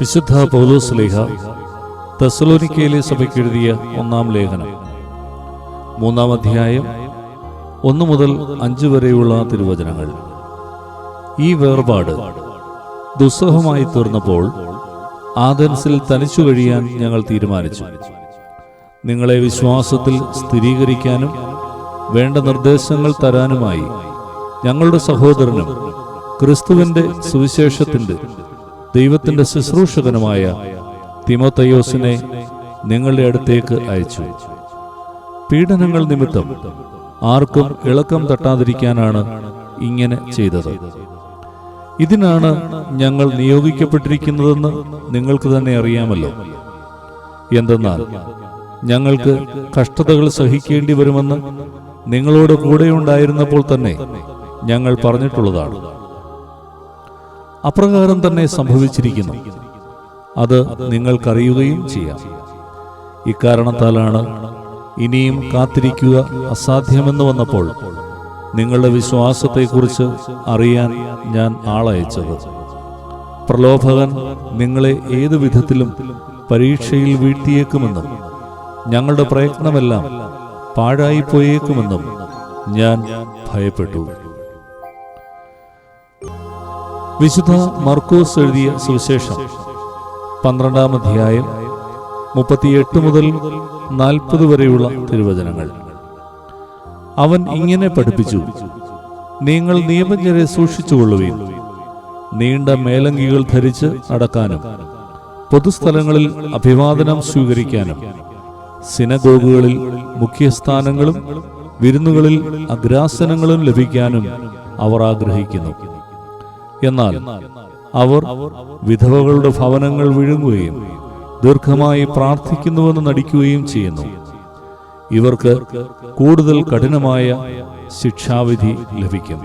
വിശുദ്ധ പൗലോസ് ലേഖ തെസലോനിക്കയിലെ സഭയ്ക്ക് എഴുതിയ ഒന്നാം ലേഖനം. മൂന്നാം അധ്യായം ഒന്ന് മുതൽ അഞ്ച് വരെയുള്ള തിരുവചനങ്ങൾ. ഈ വേർപാട് ദുസ്സഹമായി തീർന്നപ്പോൾ ആദൻസിൽ തനിച്ചു കഴിയാൻ ഞങ്ങൾ തീരുമാനിച്ചു. നിങ്ങളെ വിശ്വാസത്തിൽ സ്ഥിരീകരിക്കാനും വേണ്ട നിർദ്ദേശങ്ങൾ തരാനുമായി ഞങ്ങളുടെ സഹോദരനും ക്രിസ്തുവിന്റെ സുവിശേഷത്തിന്റെ ദൈവത്തിന്റെ ശുശ്രൂഷകനുമായ തിമോത്തയോസിനെ നിങ്ങളുടെ അടുത്തേക്ക് അയച്ചു. പീഡനങ്ങൾ നിമിത്തം ആർക്കും ഇളക്കം തട്ടാതിരിക്കാനാണ് ഇങ്ങനെ ചെയ്തത്. ഇതിനാണ് ഞങ്ങൾ നിയോഗിക്കപ്പെട്ടിരിക്കുന്നതെന്ന് നിങ്ങൾക്ക് തന്നെ അറിയാമല്ലോ. എന്തെന്നാൽ ഞങ്ങൾക്ക് കഷ്ടതകൾ സഹിക്കേണ്ടി വരുമെന്ന് നിങ്ങളോട് കൂടെയുണ്ടായിരുന്നപ്പോൾ തന്നെ ഞങ്ങൾ പറഞ്ഞിട്ടുള്ളതാണ്. അപ്രകാരം തന്നെ സംഭവിച്ചിരിക്കുന്നു. അത് നിങ്ങൾക്കറിയുകയും ചെയ്യാം. ഇക്കാരണത്താലാണ് ഇനിയും കാത്തിരിക്കുക അസാധ്യമെന്ന് വന്നപ്പോൾ നിങ്ങളുടെ വിശ്വാസത്തെക്കുറിച്ച് അറിയാൻ ഞാൻ ആളയച്ചത്. പ്രലോഭകൻ നിങ്ങളെ ഏതു വിധത്തിലും പരീക്ഷയിൽ വീഴ്ത്തിയേക്കുമെന്നും ഞങ്ങളുടെ പ്രയത്നമെല്ലാം പാഴായിപ്പോയേക്കുമെന്നും ഞാൻ ഭയപ്പെട്ടു. വിശുദ്ധ മർക്കോസ് എഴുതിയ സുവിശേഷം പന്ത്രണ്ടാം അധ്യായം മുപ്പത്തിയെട്ട് മുതൽ നാൽപ്പത് വരെയുള്ള തിരുവചനങ്ങൾ. അവൻ ഇങ്ങനെ പഠിപ്പിച്ചു നിങ്ങൾ നിയമജ്ഞരെ സൂക്ഷിച്ചുകൊള്ളുകയും നീണ്ട മേലങ്കികൾ ധരിച്ച് നടക്കാനും പൊതുസ്ഥലങ്ങളിൽ അഭിവാദനം സ്വീകരിക്കാനും സിനഗോഗുകളിൽ മുഖ്യസ്ഥാനങ്ങളും വിരുന്നുകളിൽ അഗ്രാസനങ്ങളും ലഭിക്കാനും അവർ ആഗ്രഹിക്കുന്നു. എന്നാൽ അവർ വിധവകളുടെ ഭവനങ്ങൾ വിഴുങ്ങുകയും ദീർഘമായി പ്രാർത്ഥിക്കുന്നുവെന്ന് നടിക്കുകയും ചെയ്യുന്നു. ഇവർക്ക് കൂടുതൽ കഠിനമായ ശിക്ഷാവിധി ലഭിക്കും.